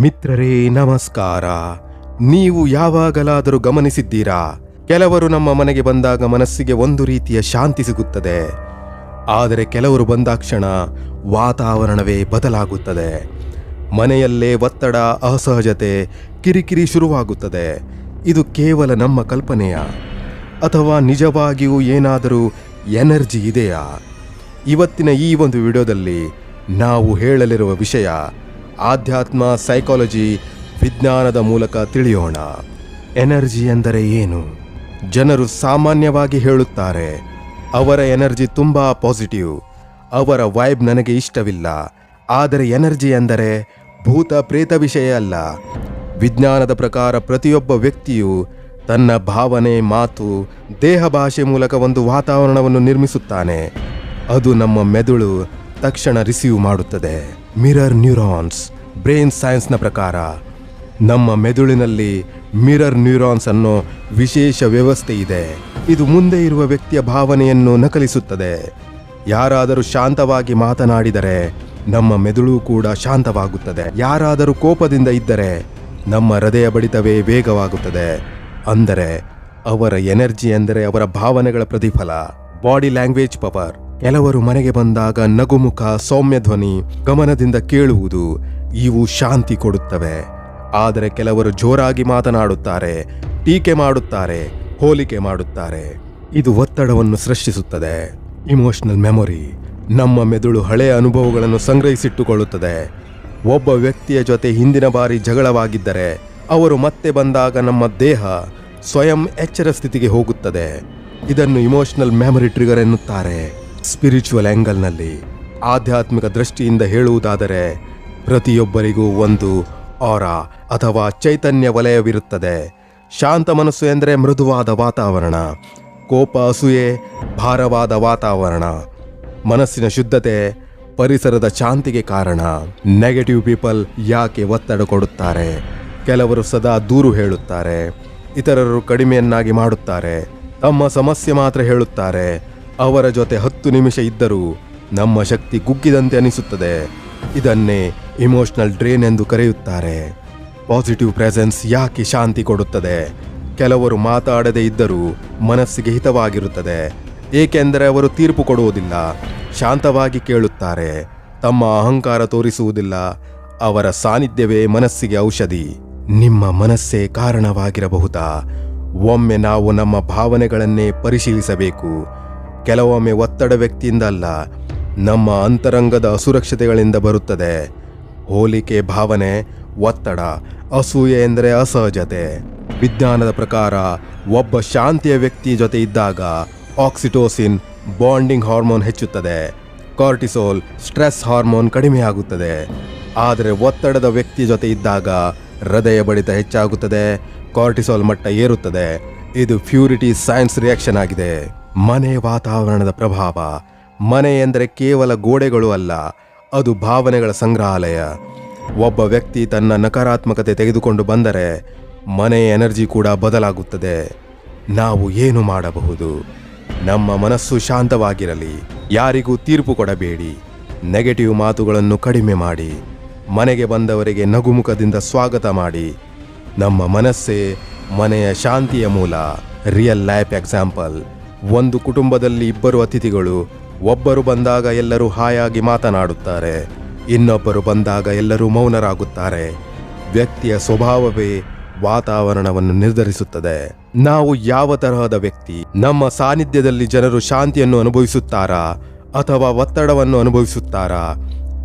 ಮಿತ್ರರೇ, ನಮಸ್ಕಾರ. ನೀವು ಯಾವಾಗಲಾದರೂ ಗಮನಿಸಿದ್ದೀರಾ? ಕೆಲವರು ನಮ್ಮ ಮನೆಗೆ ಬಂದಾಗ ಮನಸ್ಸಿಗೆ ಒಂದು ರೀತಿಯ ಶಾಂತಿ ಸಿಗುತ್ತದೆ. ಆದರೆ ಕೆಲವರು ಬಂದಾಕ್ಷಣ ವಾತಾವರಣವೇ ಬದಲಾಗುತ್ತದೆ. ಮನೆಯಲ್ಲೇ ಒತ್ತಡ, ಅಸಹಜತೆ, ಕಿರಿಕಿರಿ ಶುರುವಾಗುತ್ತದೆ. ಇದು ಕೇವಲ ನಮ್ಮ ಕಲ್ಪನೆಯ? ಅಥವಾ ನಿಜವಾಗಿಯೂ ಏನಾದರೂ ಎನರ್ಜಿ ಇದೆಯಾ? ಇವತ್ತಿನ ಈ ಒಂದು ವಿಡಿಯೋದಲ್ಲಿ ನಾವು ಹೇಳಲಿರುವ ವಿಷಯ ಆಧ್ಯಾತ್ಮ ಸೈಕಾಲಜಿ ವಿಜ್ಞಾನದ ಮೂಲಕ ತಿಳಿಯೋಣ. ಎನರ್ಜಿ ಎಂದರೆ ಏನು? ಜನರು ಸಾಮಾನ್ಯವಾಗಿ ಹೇಳುತ್ತಾರೆ, ಅವರ ಎನರ್ಜಿ ತುಂಬ ಪಾಸಿಟಿವ್, ಅವರ ವೈಬ್ ನನಗೆ ಇಷ್ಟವಿಲ್ಲ, ಆದರೆ ಎನರ್ಜಿ ಎಂದರೆ ಭೂತ ಪ್ರೇತ ವಿಷಯ ಅಲ್ಲ. ವಿಜ್ಞಾನದ ಪ್ರಕಾರ ಪ್ರತಿಯೊಬ್ಬ ವ್ಯಕ್ತಿಯು ತನ್ನ ಭಾವನೆ, ಮಾತು, ದೇಹ ಭಾಷೆ ಮೂಲಕ ಒಂದು ವಾತಾವರಣವನ್ನು ನಿರ್ಮಿಸುತ್ತಾನೆ. ಅದು ನಮ್ಮ ಮೆದುಳು ತಕ್ಷಣ ರಿಸೀವ್ ಮಾಡುತ್ತದೆ. ಮಿರರ್ ನ್ಯೂರಾನ್ಸ್ ಬ್ರೈನ್ ಸೈನ್ಸ್ನ ಪ್ರಕಾರ, ನಮ್ಮ ಮೆದುಳಿನಲ್ಲಿ ಮಿರರ್ ನ್ಯೂರಾನ್ಸ್ ಅನ್ನೋ ವಿಶೇಷ ವ್ಯವಸ್ಥೆ ಇದೆ. ಇದು ಮುಂದೆ ಇರುವ ವ್ಯಕ್ತಿಯ ಭಾವನೆಯನ್ನು ನಕಲಿಸುತ್ತದೆ. ಯಾರಾದರೂ ಶಾಂತವಾಗಿ ಮಾತನಾಡಿದರೆ, ನಮ್ಮ ಮೆದುಳು ಕೂಡ ಶಾಂತವಾಗುತ್ತದೆ. ಯಾರಾದರೂ ಕೋಪದಿಂದ ಇದ್ದರೆ, ನಮ್ಮ ಹೃದಯ ಬಡಿತವೇ ವೇಗವಾಗುತ್ತದೆ. ಅಂದರೆ, ಅವರ ಎನರ್ಜಿ ಎಂದರೆ ಅವರ ಭಾವನೆಗಳ ಪ್ರತಿಫಲ. ಬಾಡಿ ಲ್ಯಾಂಗ್ವೇಜ್ ಪವರ್ ಕೆಲವರು ಮನೆಗೆ ಬಂದಾಗ ನಗುಮುಖ ಸೌಮ್ಯ ಧ್ವನಿ ಗಮನದಿಂದ ಕೇಳುವುದು ಇವು ಶಾಂತಿ ಕೊಡುತ್ತವೆ. ಆದರೆ ಕೆಲವರು ಜೋರಾಗಿ ಮಾತನಾಡುತ್ತಾರೆ, ಟೀಕೆ ಮಾಡುತ್ತಾರೆ, ಹೋಲಿಕೆ ಮಾಡುತ್ತಾರೆ. ಇದು ಒತ್ತಡವನ್ನು ಸೃಷ್ಟಿಸುತ್ತದೆ. ಇಮೋಷನಲ್ ಮೆಮೊರಿ ನಮ್ಮ ಮೆದುಳು ಹಳೆಯ ಅನುಭವಗಳನ್ನು ಸಂಗ್ರಹಿಸಿಟ್ಟುಕೊಳ್ಳುತ್ತದೆ. ಒಬ್ಬ ವ್ಯಕ್ತಿಯ ಜೊತೆ ಹಿಂದಿನ ಬಾರಿ ಜಗಳವಾಗಿದ್ದರೆ ಅವರು ಮತ್ತೆ ಬಂದಾಗ ನಮ್ಮ ದೇಹ ಸ್ವಯಂ ಎಚ್ಚರ ಸ್ಥಿತಿಗೆ ಹೋಗುತ್ತದೆ. ಇದನ್ನು ಇಮೋಷನಲ್ ಮೆಮೊರಿ ಟ್ರಿಗರ್ ಎನ್ನುತ್ತಾರೆ. ಸ್ಪಿರಿಚುವಲ್ ಆ್ಯಂಗಲ್ನಲ್ಲಿ ಆಧ್ಯಾತ್ಮಿಕ ದೃಷ್ಟಿಯಿಂದ ಹೇಳುವುದಾದರೆ ಪ್ರತಿಯೊಬ್ಬರಿಗೂ ಒಂದು ಆರ ಅಥವಾ ಚೈತನ್ಯ ವಲಯವಿರುತ್ತದೆ. ಶಾಂತ ಮನಸ್ಸು ಎಂದರೆ ಮೃದುವಾದ ವಾತಾವರಣ, ಕೋಪ ಅಸೂಯೆ, ಭಾರವಾದ ವಾತಾವರಣ, ಮನಸ್ಸಿನ ಶುದ್ಧತೆ, ಪರಿಸರದ ಶಾಂತಿಗೆ ಕಾರಣ. ನೆಗೆಟಿವ್ ಪೀಪಲ್ ಯಾಕೆ ಒತ್ತಡ ಕೊಡುತ್ತಾರೆ? ಕೆಲವರು ಸದಾ ದೂರು ಹೇಳುತ್ತಾರೆ, ಇತರರು ಕಡಿಮೆಯನ್ನಾಗಿ ಮಾಡುತ್ತಾರೆ, ತಮ್ಮ ಸಮಸ್ಯೆ ಮಾತ್ರ ಹೇಳುತ್ತಾರೆ ಅವರ ಜೊತೆ ಹತ್ತು ನಿಮಿಷ ಇದ್ದರೂ ನಮ್ಮ ಶಕ್ತಿ ಕುಗ್ಗಿದಂತೆ ಅನಿಸುತ್ತದೆ. ಇದನ್ನೇ ಇಮೋಷನಲ್ ಡ್ರೇನ್ ಎಂದು ಕರೆಯುತ್ತಾರೆ. ಪಾಸಿಟಿವ್ ಪ್ರೆಸೆನ್ಸ್ ಯಾಕೆ ಶಾಂತಿ ಕೊಡುತ್ತದೆ? ಕೆಲವರು ಮಾತಾಡದೇ ಇದ್ದರೂ ಮನಸ್ಸಿಗೆ ಹಿತವಾಗಿರುತ್ತದೆ. ಏಕೆಂದರೆ ಅವರು ತೀರ್ಪು ಕೊಡುವುದಿಲ್ಲ, ಶಾಂತವಾಗಿ ಕೇಳುತ್ತಾರೆ. ತಮ್ಮ ಅಹಂಕಾರ ತೋರಿಸುವುದಿಲ್ಲ, ಅವರ ಸಾನ್ನಿಧ್ಯವೇ ಮನಸ್ಸಿಗೆ ಔಷಧಿ. ನಿಮ್ಮ ಮನಸ್ಸೇ ಕಾರಣವಾಗಿರಬಹುದಾ? ಒಮ್ಮೆ ನಾವು ನಮ್ಮ ಭಾವನೆಗಳನ್ನೇ ಪರಿಶೀಲಿಸಬೇಕು. ಕೆಲವೊಮ್ಮೆ ಒತ್ತಡ ವ್ಯಕ್ತಿಯಿಂದ ಅಲ್ಲ ನಮ್ಮ ಅಂತರಂಗದ ಅಸುರಕ್ಷತೆಗಳಿಂದ ಬರುತ್ತದೆ. ಹೋಲಿಕೆ ಭಾವನೆ, ಒತ್ತಡ, ಅಸೂಯೆ ಎಂದರೆ ಅಸಹಜತೆ. ವಿಜ್ಞಾನದ ಪ್ರಕಾರ, ಒಬ್ಬ ಶಾಂತಿಯ ವ್ಯಕ್ತಿ ಜೊತೆ ಇದ್ದಾಗ ಆಕ್ಸಿಟೋಸಿನ್ ಬಾಂಡಿಂಗ್ ಹಾರ್ಮೋನ್ ಹೆಚ್ಚುತ್ತದೆ. ಕಾರ್ಟಿಸೋಲ್ ಸ್ಟ್ರೆಸ್ ಹಾರ್ಮೋನ್ ಕಡಿಮೆಯಾಗುತ್ತದೆ ಆದರೆ ಒತ್ತಡದ ವ್ಯಕ್ತಿ ಜೊತೆ ಇದ್ದಾಗ ಹೃದಯ ಬಡಿತ ಹೆಚ್ಚಾಗುತ್ತದೆ, ಕಾರ್ಟಿಸೋಲ್ ಮಟ್ಟ ಏರುತ್ತದೆ. ಇದು ಫ್ಯೂರಿಟಿ ಸೈನ್ಸ್ ರಿಯಾಕ್ಷನ್ ಆಗಿದೆ. ಮನೆ ವಾತಾವರಣದ ಪ್ರಭಾವ. ಮನೆ ಎಂದರೆ ಕೇವಲ ಗೋಡೆಗಳು ಅಲ್ಲ, ಅದು ಭಾವನೆಗಳ ಸಂಗ್ರಹಾಲಯ. ಒಬ್ಬ ವ್ಯಕ್ತಿ ತನ್ನ ನಕಾರಾತ್ಮಕತೆ ತೆಗೆದುಕೊಂಡು ಬಂದರೆ ಮನೆಯ ಎನರ್ಜಿ ಕೂಡ ಬದಲಾಗುತ್ತದೆ. ನಾವು ಏನು ಮಾಡಬಹುದು? ನಮ್ಮ ಮನಸ್ಸು ಶಾಂತವಾಗಿರಲಿ, ಯಾರಿಗೂ ತೀರ್ಪು ಕೊಡಬೇಡಿ, ನೆಗೆಟಿವ್ ಮಾತುಗಳನ್ನು ಕಡಿಮೆ ಮಾಡಿ, ಮನೆಗೆ ಬಂದವರಿಗೆ ನಗುಮುಖದಿಂದ ಸ್ವಾಗತ ಮಾಡಿ. ನಮ್ಮ ಮನಸ್ಸೇ ಮನೆಯ ಶಾಂತಿಯ ಮೂಲ, ರಿಯಲ್ ಲೈಫ್ ಎಕ್ಸಾಂಪಲ್. ಒಂದು ಕುಟುಂಬದಲ್ಲಿ ಇಬ್ಬರು ಅತಿಥಿಗಳು, ಒಬ್ಬರು ಬಂದಾಗ ಎಲ್ಲರೂ ಹಾಯಾಗಿ ಮಾತನಾಡುತ್ತಾರೆ. ಇನ್ನೊಬ್ಬರು ಬಂದಾಗ ಎಲ್ಲರೂ ಮೌನರಾಗುತ್ತಾರೆ. ವ್ಯಕ್ತಿಯ ಸ್ವಭಾವವೇ ವಾತಾವರಣವನ್ನು ನಿರ್ಧರಿಸುತ್ತದೆ. ನಾವು ಯಾವ ತರಹದ ವ್ಯಕ್ತಿ, ನಮ್ಮ ಸಾನ್ನಿಧ್ಯದಲ್ಲಿ ಜನರು ಶಾಂತಿಯನ್ನು ಅನುಭವಿಸುತ್ತಾರಾ ಅಥವಾ ಒತ್ತಡವನ್ನು ಅನುಭವಿಸುತ್ತಾರಾ?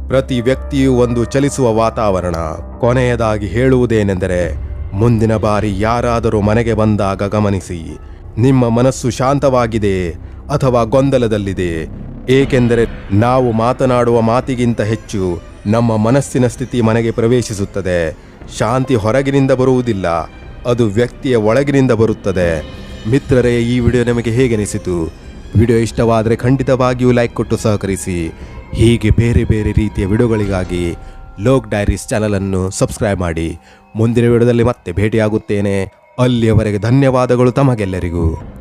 ಪ್ರತಿ ವ್ಯಕ್ತಿಯು ಒಂದು ಚಲಿಸುವ ವಾತಾವರಣ. ಕೊನೆಯದಾಗಿ ಹೇಳುವುದೇನೆಂದರೆ, ಮುಂದಿನ ಬಾರಿ ಯಾರಾದರೂ ಮನೆಗೆ ಬಂದಾಗ ಗಮನಿಸಿ. ನಿಮ್ಮ ಮನಸ್ಸು ಶಾಂತವಾಗಿದೆ ಅಥವಾ ಗೊಂದಲದಲ್ಲಿದೆ, ಏಕೆಂದರೆ ನಾವು ಮಾತನಾಡುವ ಮಾತಿಗಿಂತ ಹೆಚ್ಚು ನಮ್ಮ ಮನಸ್ಸಿನ ಸ್ಥಿತಿ ಮನೆಗೆ ಪ್ರವೇಶಿಸುತ್ತದೆ. ಶಾಂತಿ ಹೊರಗಿನಿಂದ ಬರುವುದಿಲ್ಲ, ಅದು ವ್ಯಕ್ತಿಯ ಒಳಗಿನಿಂದ ಬರುತ್ತದೆ. ಮಿತ್ರರೇ, ಈ ವಿಡಿಯೋ ನಿಮಗೆ ಹೇಗೆನಿಸಿತು? ವಿಡಿಯೋ ಇಷ್ಟವಾದರೆ ಖಂಡಿತವಾಗಿಯೂ ಲೈಕ್ ಕೊಟ್ಟು ಸಹಕರಿಸಿ. ಹೀಗೆ ಬೇರೆ ಬೇರೆ ರೀತಿಯ ವಿಡಿಯೋಗಳಿಗಾಗಿ ಲೋಕ್ ಡೈರೀಸ್ ಚಾನಲನ್ನು ಸಬ್ಸ್ಕ್ರೈಬ್ ಮಾಡಿ. ಮುಂದಿನ ವಿಡಿಯೋದಲ್ಲಿ ಮತ್ತೆ ಭೇಟಿಯಾಗುತ್ತೇನೆ. ಅಲ್ಲಿಯವರೆಗೆ ಧನ್ಯವಾದಗಳು ತಮಗೆಲ್ಲರಿಗೂ.